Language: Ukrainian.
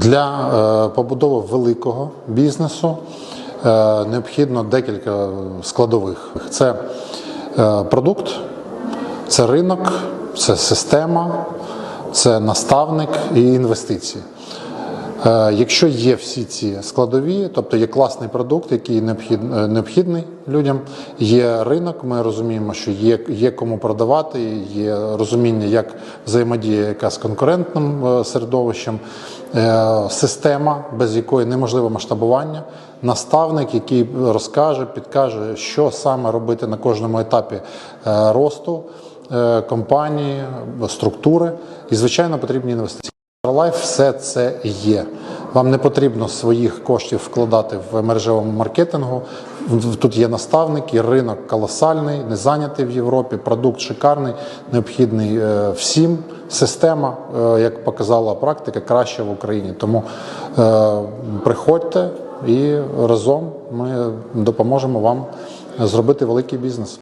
Для е, побудови великого бізнесу е, необхідно декілька складових: це е, продукт, це ринок, це система, це наставник і інвестиції. Е, Якщо є всі ці складові, тобто є класний продукт, який е, необхідний людям, є ринок, ми розуміємо, що є, є кому продавати, є розуміння, як взаємодія яка з конкурентним е, середовищем, система, без якої неможливе масштабування, наставник, який розкаже, підкаже, що саме робити на кожному етапі росту компанії, структури, і звичайно потрібні інвестиції. Life все це є. Вам не потрібно своїх коштів вкладати в мережевому маркетингу. Тут є наставники, ринок колосальний, не зайнятий в Європі, продукт шикарний, необхідний е, всім. Система, е, як показала практика, краща в Україні. Тому е, приходьте і разом ми допоможемо вам зробити великий бізнес.